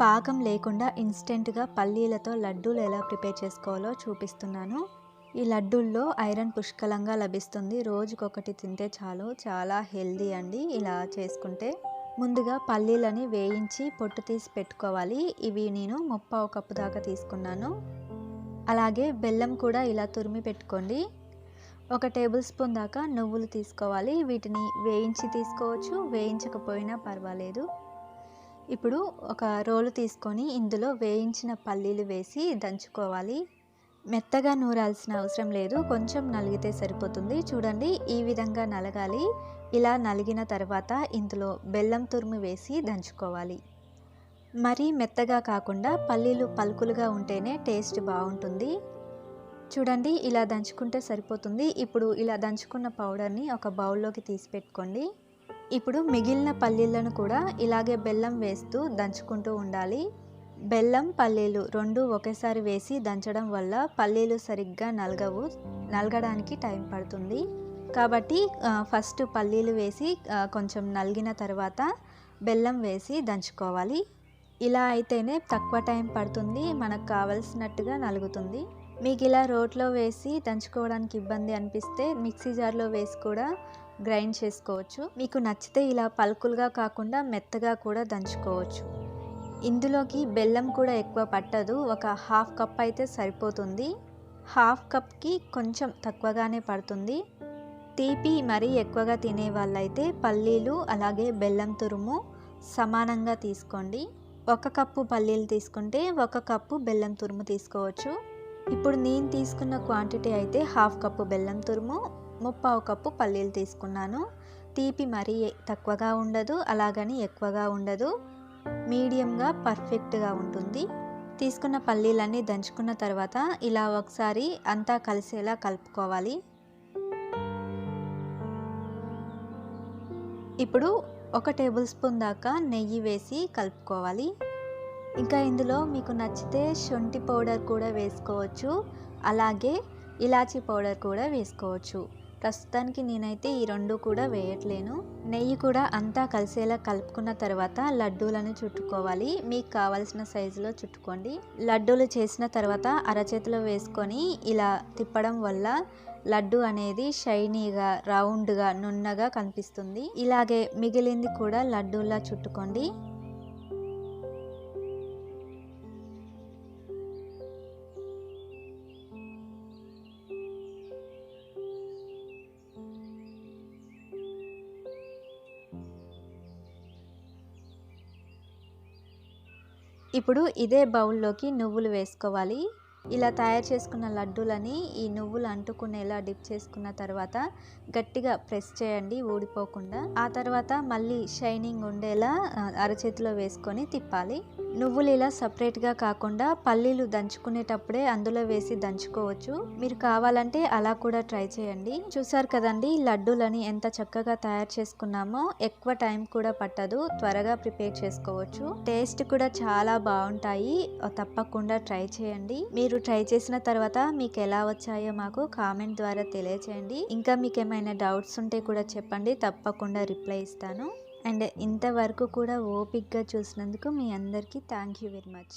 పాకం లేకుండా ఇన్స్టెంట్గా పల్లీలతో లడ్డూలు ఎలా ప్రిపేర్ చేసుకోవాలో చూపిస్తున్నాను. ఈ లడ్డూల్లో ఐరన్ పుష్కలంగా లభిస్తుంది. రోజుకొకటి తింటే చాలు. చాలా హెల్దీ అండి ఇలా చేసుకుంటే. ముందుగా పల్లీలని వేయించి పొట్టు తీసి పెట్టుకోవాలి. ఇవి నేను ముప్పావు కప్పు దాకా తీసుకున్నాను. అలాగే బెల్లం కూడా ఇలా తురిమి పెట్టుకోండి. ఒక టేబుల్ స్పూన్ దాకా నువ్వులు తీసుకోవాలి. వీటిని వేయించి తీసుకోవచ్చు. వేయించకపోయినా పర్వాలేదు. ఇప్పుడు ఒక రోలు తీసుకొని ఇందులో వేయించిన పల్లీలు వేసి దంచుకోవాలి. మెత్తగా నూరాల్సిన అవసరం లేదు. కొంచెం నలిగితే సరిపోతుంది. చూడండి ఈ విధంగా నలగాలి. ఇలా నలిగిన తర్వాత ఇందులో బెల్లం తురుము వేసి దంచుకోవాలి. మరీ మెత్తగా కాకుండా పల్లీలు పలుకులుగా ఉంటేనే టేస్ట్ బాగుంటుంది. చూడండి ఇలా దంచుకుంటే సరిపోతుంది. ఇప్పుడు ఇలా దంచుకున్న పౌడర్ని ఒక బౌల్లోకి తీసి పెట్టుకోండి. ఇప్పుడు మిగిలిన పల్లీలను కూడా ఇలాగే బెల్లం వేస్తూ దంచుకుంటూ ఉండాలి. బెల్లం పల్లీలు రెండు ఒకేసారి వేసి దంచడం వల్ల పల్లీలు సరిగ్గా నలగవు నలగడానికి టైం పడుతుంది. కాబట్టి ఫస్ట్ పల్లీలు వేసి కొంచెం నలిగిన తర్వాత బెల్లం వేసి దంచుకోవాలి. ఇలా అయితేనే తక్కువ టైం పడుతుంది మనకు కావలసినట్టుగా నలుగుతుంది. మీకు ఇలా రోట్లో వేసి దంచుకోవడానికి ఇబ్బంది అనిపిస్తే మిక్సీ జార్లో వేసి కూడా గ్రైండ్ చేసుకోవచ్చు. మీకు నచ్చితే ఇలా పలుకులుగా కాకుండా మెత్తగా కూడా దంచుకోవచ్చు. ఇందులోకి బెల్లం కూడా ఎక్కువ పట్టదు. ఒక హాఫ్ కప్ అయితే సరిపోతుంది. హాఫ్ కప్కి కొంచెం తక్కువగానే పడుతుంది. తీపి మరీ ఎక్కువగా తినే వాళ్ళైతే పల్లీలు అలాగే బెల్లం తురుము సమానంగా తీసుకోండి. ఒక కప్పు పల్లీలు తీసుకుంటే ఒక కప్పు బెల్లం తురుము తీసుకోవచ్చు. ఇప్పుడు నేను తీసుకున్న క్వాంటిటీ అయితే హాఫ్ కప్పు బెల్లం తురుము ముప్పావు కప్పు పల్లీలు తీసుకున్నాను. తీపి మరీ తక్కువగా ఉండదు అలాగని ఎక్కువగా ఉండదు. మీడియంగా పర్ఫెక్ట్గా ఉంటుంది. తీసుకున్న పల్లీలన్నీ దంచుకున్న తర్వాత ఇలా ఒకసారి అంతా కలిసేలా కలుపుకోవాలి. ఇప్పుడు ఒక టేబుల్ స్పూన్ దాకా నెయ్యి వేసి కలుపుకోవాలి. ఇంకా ఇందులో మీకు నచ్చితే శొంఠి పౌడర్ కూడా వేసుకోవచ్చు. అలాగే ఇలాచీ పౌడర్ కూడా వేసుకోవచ్చు. ప్రస్తుతానికి నేనైతే ఈ రెండు కూడా వేయట్లేను. నెయ్యి కూడా అంతా కలిసేలా కలుపుకున్న తర్వాత లడ్డూలను చుట్టుకోవాలి. మీకు కావలసిన సైజులో చుట్టుకోండి. లడ్డూలు చేసిన తర్వాత అరచేతిలో వేసుకొని ఇలా తిప్పడం వల్ల లడ్డు అనేది షైనీగా రౌండ్గా నున్నగా కనిపిస్తుంది. ఇలాగే మిగిలింది కూడా లడ్డూలా చుట్టుకోండి. ఇప్పుడు ఇదే బౌల్లోకి నువ్వులు వేసుకోవాలి. ఇలా తయారు చేసుకున్న లడ్డూలని ఈ నువ్వులు అంటుకునేలా డిప్ చేసుకున్న తర్వాత గట్టిగా ప్రెస్ చేయండి ఊడిపోకుండా. ఆ తర్వాత మళ్ళీ షైనింగ్ ఉండేలా అరచేతిలో వేసుకొని తిప్పాలి. నువ్వులు ఇలా సపరేట్గా కాకుండా పల్లీలు దంచుకునేటప్పుడే అందులో వేసి దంచుకోవచ్చు. మీరు కావాలంటే అలా కూడా ట్రై చేయండి. చూసారు కదండి లడ్డూలని ఎంత చక్కగా తయారు చేసుకున్నామో ఎక్కువ టైం కూడా పట్టదు. త్వరగా ప్రిపేర్ చేసుకోవచ్చు. టేస్ట్ కూడా చాలా బాగుంటాయి. తప్పకుండా ట్రై చేయండి. మీరు ట్రై చేసిన తర్వాత మీకు ఎలా వచ్చాయో మాకు కామెంట్ ద్వారా తెలియచేయండి. ఇంకా మీకు ఏమైనా డౌట్స్ ఉంటే కూడా చెప్పండి. తప్పకుండా రిప్లై ఇస్తాను. అండ్ ఇంతవరకు కూడా ఓపిక్గా చూసినందుకు మీ అందరికీ థ్యాంక్ యూ వెరీ మచ్.